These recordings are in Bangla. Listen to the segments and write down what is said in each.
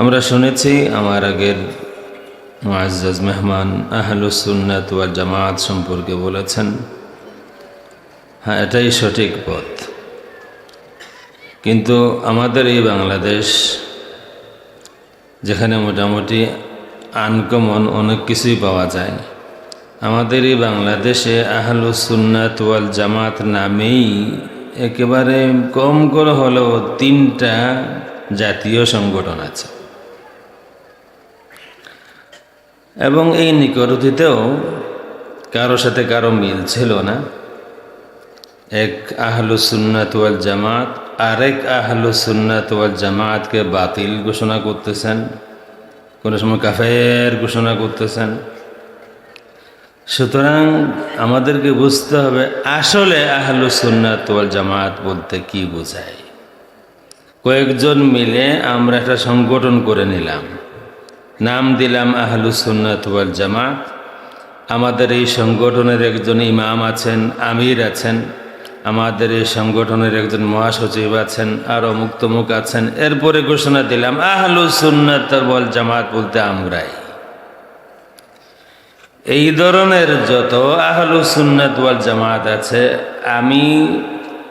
আমরা শুনেছি আমার আগের মুআজ্জাজ মেহমান আহলুসুন্নাত ওয়াল জামাত সম্পর্কে বলেছেন হ্যাঁ এটাই সঠিক পথ। কিন্তু আমাদের এই বাংলাদেশ, যেখানে মোটামুটি আনকমন অনেক কিছুই পাওয়া যায়, আমাদের এই বাংলাদেশে আহলুসুন্নাত ওয়াল জামাত নামেই একেবারে কম করে হলেও তিনটা জাতীয় সংগঠন আছে। এবং এই নিকটতিতেও কারও সাথে কারও মিল ছিল না। এক আহলুসুন্নাত ওয়াল জামাত, আরেক আহলুসুন্নাত ওয়াল জামাতকে বাতিল ঘোষণা করতেছেন। কোনো সময় কাফের ঘোষণা করতেছেন। সুতরাং আমাদেরকে বুঝতে হবে আসলে আহলুসুন্নাত ওয়াল জামাত বলতে কি বোঝায়। কয়েকজন মিলে আমরা একটা সংগঠন করে নিলাম। নাম দিলাম আহলুসুন্নাত ওয়াল জামাত। আমাদের এই সংগঠনের একজন ইমাম আছেন, আমির আছেন। আমাদের এই সংগঠনের একজন মহাসচিব আছেন, আর অমুক তমুক আছেন। এরপরে ঘোষণা দিলাম আহলুসুন্নাত ওয়াল জামাত বলতে আমরাই। এই ধরনের যত আহলুসুন্নাত ওয়াল জামাত আছে, আমি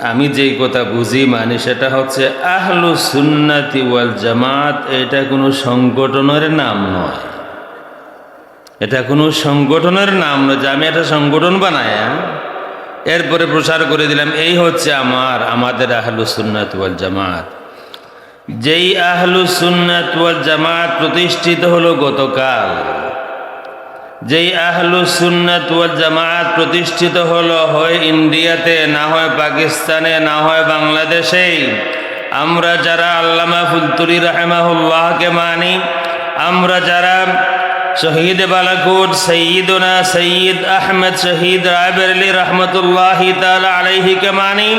আমি যেই কথা বুঝি মানে সেটা হচ্ছে আহলু সুন্নাতি ওয়াল জামাত, এটা কোনো সংগঠনের নাম নয়। এটা কোনো সংগঠনের নাম নয় যে আমি একটা সংগঠন বানায় এরপরে প্রচার করে দিলাম, এই হচ্ছে আমার, আমাদের আহলু সুন্নাত ওয়াল জামাত। যেই আহলু সুন্নাত ওয়াল জামাত প্রতিষ্ঠিত হলো গতকাল। যেই আহলু সুন্নাত ওয়াল জামাত প্রতিষ্ঠিত হলো, হয় ইন্ডিয়াতে, না হয় পাকিস্তানে, না হয় বাংলাদেশে, আমরা যারা আল্লামা ফুলতুরি রাহেমাহুল্লাহকে মানি, আমরা যারা শহীদ বালাকুট সঈদনা সঈদ আহমেদ শহীদ রায়বেরলি রহমতুল্লাহ তালা আলাইহিকে মানি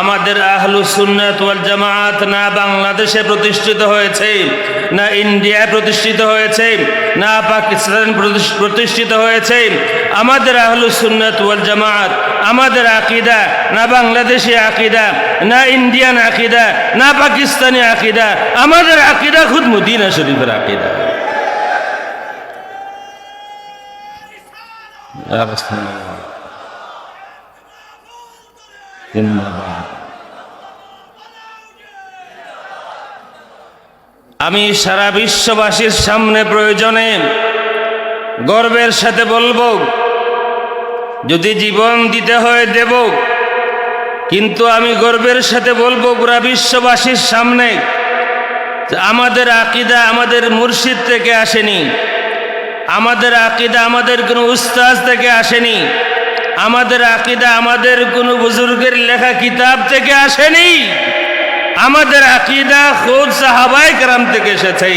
আমাদের আহলু সুন্নাত ওয়াল জামাত না বাংলাদেশে প্রতিষ্ঠিত হয়েছে, না ইন্ডিয়ায় প্রতিষ্ঠিত হয়েছে, না পাকিস্তান প্রতিষ্ঠিত হয়েছে, আমাদের আহলু সুন্নাত ওয়াল জামাত আমাদের আকিদা, না বাংলাদেশি আকিদা, না ইন্ডিয়ান আকিদা, না পাকিস্তানি আকিদা, আমাদের আকিদা খুদ মদিনা শরীফের আকিদা। আমি সারা বিশ্ববাসীর সামনে প্রয়োজনে গর্বের সাথে বলব, যদি জীবন দিতে হয় দেব, কিন্তু আমি গর্বের সাথে বলব পুরা বিশ্ববাসীর সামনে আমাদের আকিদা আমাদের মুর্শিদ থেকে আসেনি, আমাদের আকিদা আমাদের কোনো উস্তাজ থেকে আসেনি। আমাদের আকিদা, আমাদের কোনো বুজুর্গের লেখা কিতাব থেকে আসেনি। আমাদের আকিদা খুব সাহাবাই কেরাম থেকে এসেছে।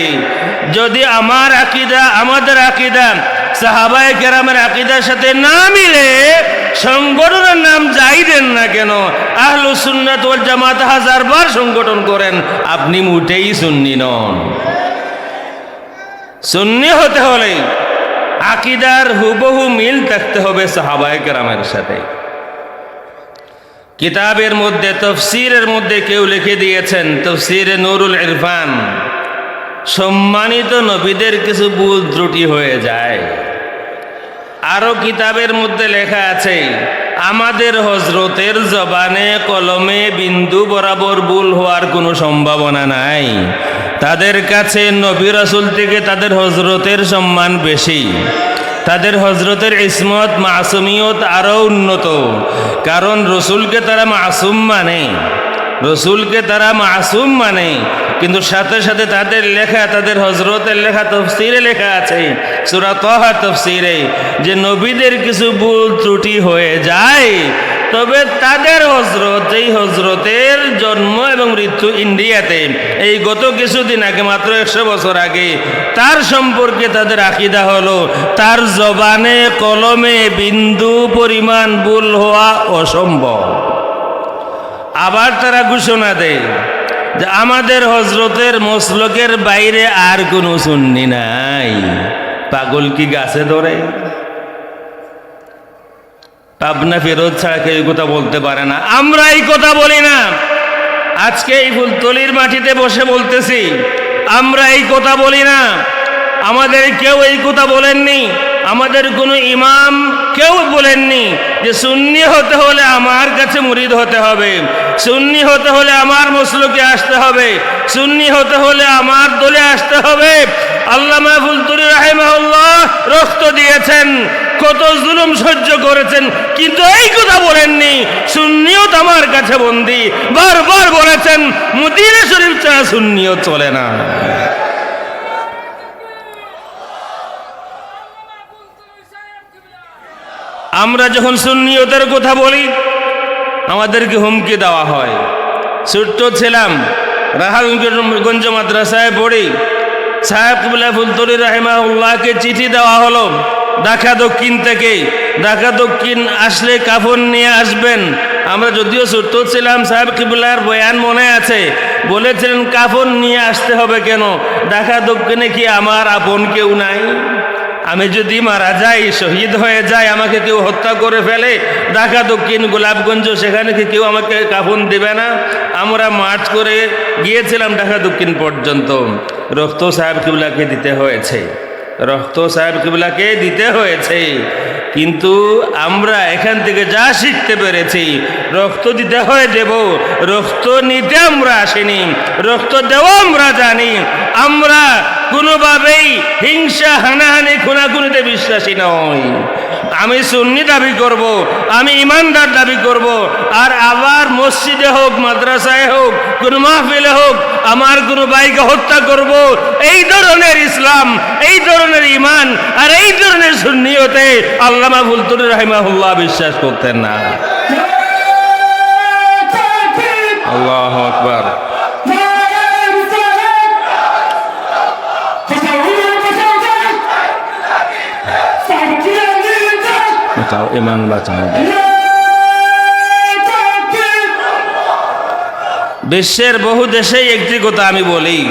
যদি আমার আকিদা, আমাদের আকিদা, সাহাবাই কেরামের আকিদার সাথে না মিলে, সংগঠনের নাম যাই দেন না কেন, আহলু সুন্নাত ওয়াল জামাত হাজার বার সংগঠন করেন, আপনি মুঠেই সুন্নি নন। সুন্নি হতে হলে আকিদার হুবহু মিল থাকতে হবে সাহাবায় কেরামের সাথে। কিতাবের মধ্যে, তফসিরের মধ্যে কেউ লিখে দিয়েছেন, তফসিরে নুরুল ইরফান, সম্মানিত নবীদের কিছু ভুল ত্রুটি হয়ে যায়। আরও কিতাবের মধ্যে লেখা আছে, আমাদের হজরতের জবানে কলমে বিন্দু বরাবর ভুল হওয়ার কোনো সম্ভাবনা নাই। তাদের কাছে নবী রাসুল থেকে তাদের হজরতের সম্মান বেশি। তাদের হজরতের ইসমত, মাসুমিয়ত আরও উন্নত। কারণ রসুলকে তারা মাসুম মানে। রসুলকে তারা মাসুম মানে। কিন্তু সাথে সাথে তাদের লেখা, তাদের হজরতের লেখা তফসিরে লেখা আছে, সুরা তহা তফসিরে, যে নবীদের কিছু ভুল ত্রুটি হয়ে যায় তবে তাদের হজরত এই হজরতের জন্ম এবং মৃত্যু ইন্ডিয়াতে এই গত কিছুদিন আগে, মাত্র একশো বছর আগে, তার সম্পর্কে তাদের আকিদা হলো, তার জবানে কলমে বিন্দু পরিমাণ ভুল হওয়া অসম্ভব। আবার তারা ঘোষণা দেয় যে আমাদের হজরতের মসলকের বাইরে আর কোনো সুন্নি নাই। পাগল কি গাছে ধরে? পাবনা ফেরত ছাড়া কেউ কথা বলতে পারে না। আমরা এই কথা বলি না। আজকে এই ফুলতলির মাটিতে বসে বলতেছি, আমরা এই কথা বলি না। আমাদের কেউ এই কথা বলেননি। আমাদের কোনো ইমাম কেউ বলেননি যে সুন্নি হতে হলে আমার কাছে মুরিদ হতে হবে। সুন্নি হতে হলে আমার মসলুকে আসতে হবে। সুন্নি হতে হলে আমার দলে আসতে হবে। আল্লাহ মাহফুল তুরি রাহেমাউল্লাহ রক্ত দিয়েছেন। কত জুলুম সহ্য করেছেন, কিন্তু এই কথা বলেননি। সুন্নিয়ত আমার কাছে বন্দি। বারবার বলেছেন, মুদিনে শরীফ ছাড়া সুন্নিয়ত চলে না। আমরা যখন সুন্নিয়তের কথা বলি, আমাদেরকে হুমকি দেওয়া হয়। ছোট্ট ছিলাম, রাহালগঞ্জ মাদ্রাসায় পড়ি। সাহেব কিবলা ফুলতরি রাহিমাউল্লাহকে চিঠি দেওয়া হলো। ঢাকা দক্ষিণ থেকে। ঢাকা দক্ষিণ আসলে কাফন নিয়ে আসবেন। আমরা যদিও ছোট্ট ছিলাম, সাহেব কিবুল্লার বয়ান মনে আছে। বলেছিলেন, কাফন নিয়ে আসতে হবে কেন? ঢাকা দক্ষিণে কি আমার আপন কেউ নাই? আমি যদি মারা যাই, শহীদ হয়ে যাই, আমাকে কেউ হত্যা করে ফেলে ঢাকা দক্ষিণ গোলাপগঞ্জ, সেখানে কি কেউ আমাকে কাফন দেবে না? আমরা মার্চ করে গিয়েছিলাম ঢাকা দক্ষিণ পর্যন্ত। রক্ত সাহেব কিবলাকে দিতে হয়েছে। রক্ত সাহেব কিবলাকে দিতে হয়েছে। কিন্তু আমরা এখান থেকে যা শিখতে পেরেছি, রক্ত দিতে হয়ে দেব, রক্ত নিতে আমরা আসিনি, রক্ত দেওয়া আমরা জানি আমরা কোনোভাবেই হিংসা হানাহানি খুনাখুনিতে বিশ্বাসী নয় আমি সুন্নি দাবি করব আমি ইমানদার দাবি করব আর আবার মসজিদে হোক মাদ্রাসায় হোক কোন মাহফিলে হোক আমার কোনো ভাইকে হত্যা করব। এই ধরনের ইসলাম এই ধরনের ইমান আর এই ধরনের সুন্নিয়তে আল্লামা ফুলতুর রাহিমাহুল্লাহ বিশ্বাস করতেন না। আল্লাহ বাঁচাও ইমান বাঁচাও। বিশ্বের বহু দেশেই একটি কথা আমি বলি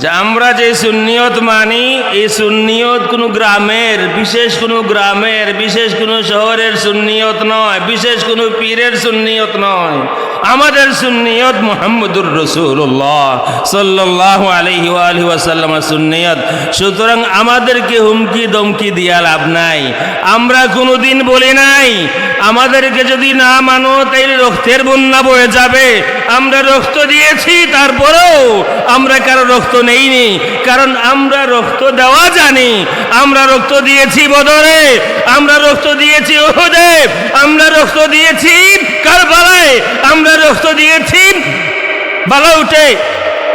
যে আমরা যে সুন্নিয়ত মানি, এই সুন্নিয়ত কোনো গ্রামের, বিশেষ কোনো গ্রামের, বিশেষ কোনো শহরের সুন্নিয়ত নয়, বিশেষ কোনো পীরের সুন্নিয়ত নয়। আমাদের সুন্নিয়ত মোহাম্মদুর রসুল্লাহ সাল্লাহ আলহি আলহি ওয়াসাল্লাম সুন্নিয়ত। সুতরাং আমাদেরকে হুমকি দমকি দিয়া লাভ নাই। আমরা কোনোদিন বলি নাই, আমাদেরকে যদি না মানো, তাইলে রক্তের বন্যা বয়ে যাবে। আমরা রক্ত দিয়েছি, তারপরেও আমরা কারও রক্ত নেইনি। কারণ আমরা রক্ত দেওয়া জানি। আমরা রক্ত দিয়েছি বদরে, আমরা রক্ত দিয়েছি ওহদে, আমরা রক্ত দিয়েছি কারবালায় আমরা রক্ত দিয়েছি। বালাউটে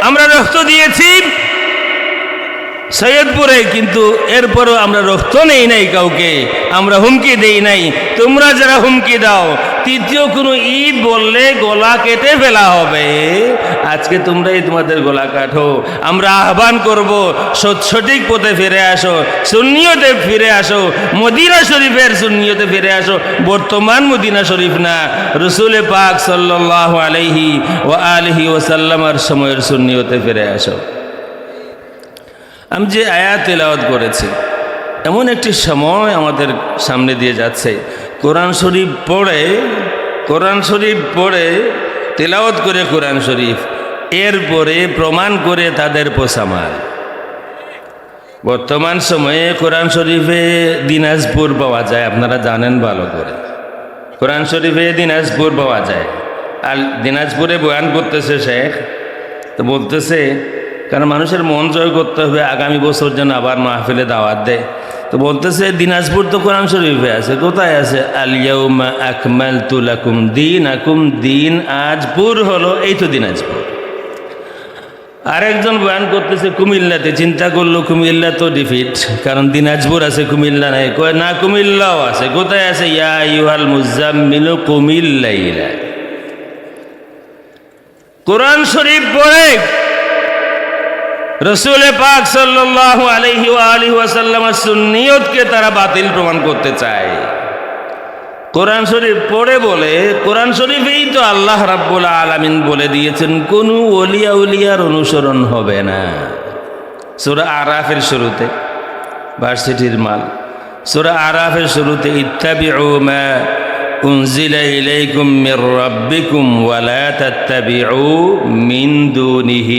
আমরা রক্ত দিয়েছি। সৈয়দপুরে কিন্তু এরপরও আমরা রক্ত নেই নাই কাউকে। আমরা হুমকি দেই নাই। তোমরা যারা হুমকি দাও তৃতীয় কোনো ঈদ বললে গলা কেটে ফেলা হবে। আজকে তোমরাই তোমাদের গলা কাটো। আমরা আহ্বান করব সঠিক পথে ফিরে আসো, সুন্নিয়তে ফিরে আসো, মদিনা শরীফের সুন্নিয়তে ফিরে আসো। বর্তমান মদিনা শরীফ না, রসুলে পাক সাল্লাহ আলহি ও আলহি ওসাল্লামার সময়ের সুন্নিয়তে ফিরে আসো। আমি যে আয়াত তেলাওয়াত করেছি, এমন একটি সময় আমাদের সামনে দিয়ে যাচ্ছে। কোরআন শরীফ পড়ে, কোরআন শরীফ পড়ে, তেলাওয়াত করে কোরআন শরীফ, এরপরে প্রমাণ করে তাদের পোষামাল বর্তমান সময়ে কোরআন শরীফে দিনাজপুর পাওয়া যায়, আপনারা জানেন ভালো করে। কোরআন শরীফে দিনাজপুর পাওয়া যায়। আর দিনাজপুরে বয়ান করতেছে শেখ, তো বলতেছে কারণ মানুষের মন জয় করতে হবে, আগামী বছর যেন আবার মাহফিলে দাওয়াত দেয়। তো বলতেছে, দিনাজপুর তো কোরআন শরীফে আছে, কোথায় আছে? আলিয়াউমা আকমাল তুলাকুম দিন আকুম দিন আজপুর হলো এই তো দিনাজপুর। আরেকজন বয়ান করতেছে, কুমিল্লাতে, চিন্তা করল কুমিল্লা তো ডিফিট কারণ দিনাজপুর আছে, কুমিল্লা নাই। না, কুমিল্লাও আছে, কোথায় আছে? ইয়া ইউহাল মুজাম্মিল কুমিল্লাইলা। কোরআন শরীফ পড়ে রসুলে পাক সাল্লাল্লাহু আলাইহি ওয়া আলিহি ওয়াসাল্লামের সুন্নিয়তকে তারা বাতিল প্রমাণ করতে চায় কোরআন শরীফ পড়ে বলে কোরআন শরীফেই তো আল্লাহ রাব্বুল আলামিন বলে দিয়েছেন কোনো ওলিয়া উলিয়ার অনুসরণ হবে না সূরা আরাফের শুরুতে ভার্সিটির মাল সূরা আরাফের শুরুতে ইত্তাবিউ মা أنزل إليكم من ربكم ولا تتبعوا من دونه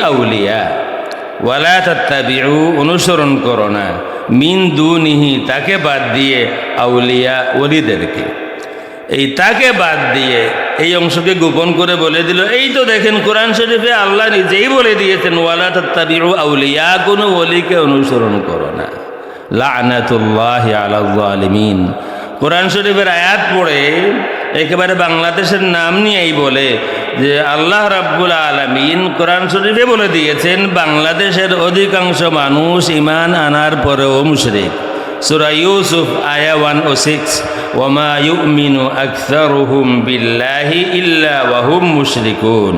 أولياء ওয়ালা অনুসরণ করো না। মিন দুনিহি, তাকে বাদ দিয়ে আউলিয়া ওলিদেরকে। এই তাকে বাদ দিয়ে এই অংশকে গোপন করে বলে দিল, এই তো দেখেন কোরআন শরীফে আল্লাহ নিজেই বলে দিয়েছেন, ওয়ালা তাত্তাবিউ আউলিয়া, কোনো ওলিকে অনুসরণ করো না। লানাতুল্লাহ আলামিন কোরআন শরীফের আয়াত পড়ে একেবারে বাংলাদেশের নাম নিয়েই বলে যে আল্লাহ রাব্বুল আলমিন কোরআন শরীফে বলে দিয়েছেন, বাংলাদেশের অধিকাংশ মানুষ ইমান আনার পরেও মুশরিক। সুরা ইউসুফ আয়া ওয়ান ও সিক্স ওমা ইউমিনু আকসারুহুম বিল্লাহি ইল্লা ওয়াহুম মুশরিকুন।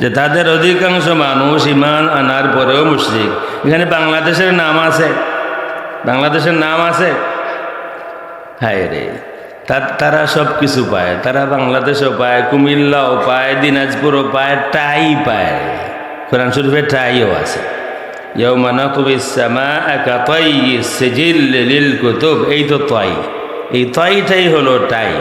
যে তাদের অধিকাংশ মানুষ ইমান আনার পরেও মুশরিক। এখানে বাংলাদেশের নাম আছে। বাংলাদেশের নাম আছে? হায় রে তারা সব কিছু পায়। তারা বাংলাদেশও পায়, কুমিল্লাও পায়, দিনাজপুরও পায়, টাই পায়। কোরআন শরীফে টাইও আছে। সামা একা তৈ সেজিল লিল কুতুব। এই তো তাই। এই তাইটাই হলো টাই।